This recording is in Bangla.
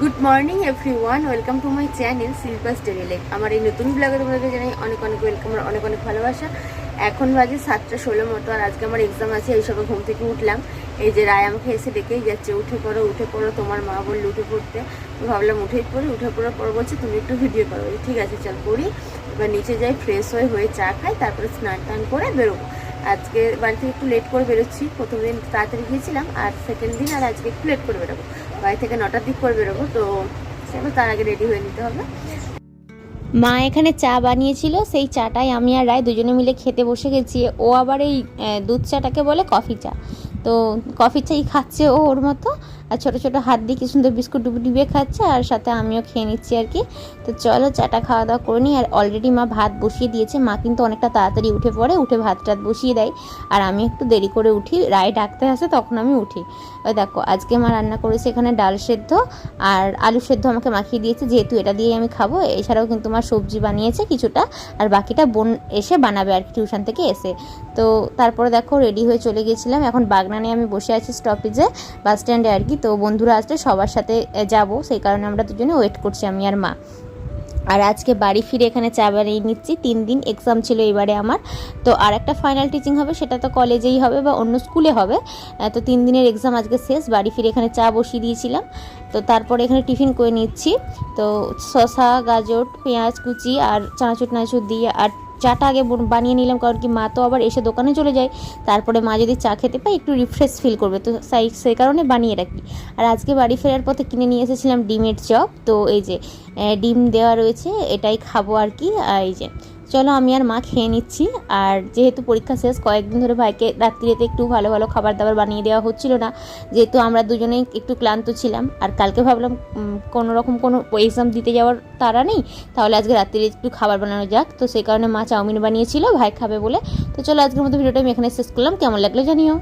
Good morning everyone welcome to my channel Shilpa's daily life আমার এই নতুন ব্লগে তোমাদেরকে জানাই অনেক অনেক ওয়েলকাম আর অনেক অনেক ভালোবাসা। এখন বাজে সাতটা ষোলো মতো আর আজকে আমার এক্সাম আছে, এই সবে ঘুম থেকে উঠলাম। এই যে রায় আমাকে এসে ডেকেই যাচ্ছে, উঠে পড়ো উঠে পড়ো, তোমার মা বলল উঠে পড়তে। ভাবলাম, উঠেই পড়ি, উঠে পড়ার পর বলছে, তুমি একটু ভিডিও করো। ঠিক আছে, চল করি এবার নিচে যাই ফ্রেশ হয়ে হয়ে চা খাই, তারপরে স্নান টান করে বেরোবো। আজকে বাড়ি থেকে একটু লেট করে বেরোচ্ছি। প্রথম দিন তাড়াতাড়ি গিয়েছিলাম, আর সেকেন্ড দিন আর আজকে একটু লেট করে বেরোবো। বাড়ি থেকে নটার দিক করে বেরোবো, তো সেগুলো তার আগে রেডি হয়ে নিতে হবে। মা এখানে চা বানিয়েছিল, সেই চাটাই আমি আর রায় দুজনে মিলে খেতে বসে গেছি। ও আবার এই দুধ চাটাকে বলে কফি চা। তো কফি চাই খাচ্ছে ও ওর মতো আর ছোটো ছোটো হাত দিয়ে কি সুন্দর বিস্কুট ডুবি ডুবিয়ে খাচ্ছে? আর সাথে আমিও খেয়ে নিচ্ছি আর কি। তো চলো চাটা খাওয়া দাওয়া করে নিই। আর অলরেডি মা ভাত বসিয়ে দিয়েছে। মা কিন্তু অনেকটা তাড়াতাড়ি উঠে পড়ে, উঠে ভাত টাত বসিয়ে দেয়। আর আমি একটু দেরি করে উঠি। রায় ডাকতে আসে, তখন আমি উঠি। ওই দেখো, আজকে মা রান্না করেছে এখানে ডাল সেদ্ধ আর আলু সেদ্ধ আমাকে মাখিয়ে দিয়েছে। যেহেতু এটা দিয়েই আমি খাব, এছাড়াও কিন্তু আমার সবজি বানিয়েছে কিছুটা। আর বাকিটা বোন এসে বানাবে আর কি টিউশন থেকে এসে। তো তারপরে দেখো রেডি হয়ে চলে গেছিলাম। এখন বাগনানে আমি বসে আছি স্টপেজে বাস স্ট্যান্ডে আর কি। তো বন্ধুরা আসলে সবার সাথে যাব। সেই কারণে আমরা দুজনে ওয়েট করছি, আমি আর মা। আর আজকে বাড়ি ফিরে এখানে চা বানিয়ে নিচ্ছি। তিন দিন এক্সাম ছিল এবারে আমার। তো আর একটা ফাইনাল টিচিং হবে, সেটা তো কলেজেই হবে বা অন্য স্কুলে হবে। তো তিন দিনের এক্সাম আজকে শেষ। বাড়ি ফিরে এখানে চা বসিয়ে দিয়েছিলাম। তো তারপরে এখানে টিফিন করে নিচ্ছি। তো শশা গাজর, পেঁয়াজ কুচি আর চানাচুর টানাচুর দিয়ে আর চাটা আগে বন- বানিয়ে নিলাম, কারণ কি মা তো আবার এসে দোকানে চলে যায়। তারপরে মা যদি চা খেতে পায়, একটু রিফ্রেশ ফিল করবে। তো সাই, সেই কারণে বানিয়ে রাখি। আর আজকে বাড়ি ফেরার পথে কিনে নিয়ে এসেছিলাম ডিমের চপ। তো এই যে ডিম দেওয়া রয়েছে, এটাই খাব আর কি। এই যে চলো আমি আর মা খেয়ে নিচ্ছি। আর যেহেতু পরীক্ষা শেষ, কয়েকদিন ধরে ভাইকে রাত্রিতে একটু ভালো ভালো খাবার দাবার বানিয়ে দেওয়া হচ্ছিল না, যেহেতু আমরা দুজনেই একটু ক্লান্ত ছিলাম। আর কালকে ভাবলাম কোনো রকম কোনো এক্সাম দিতে যাওয়ার তারা নেই, তাহলে আজকে রাত্রিরে একটু খাবার বানানো যাক। তো সেই কারণে মা চাউমিন বানিয়েছিল, ভাই খাবে বলে। তো চলো আজকের মতো ভিডিওটা আমি এখানে শেষ করলাম। কেমন লাগল জানিও।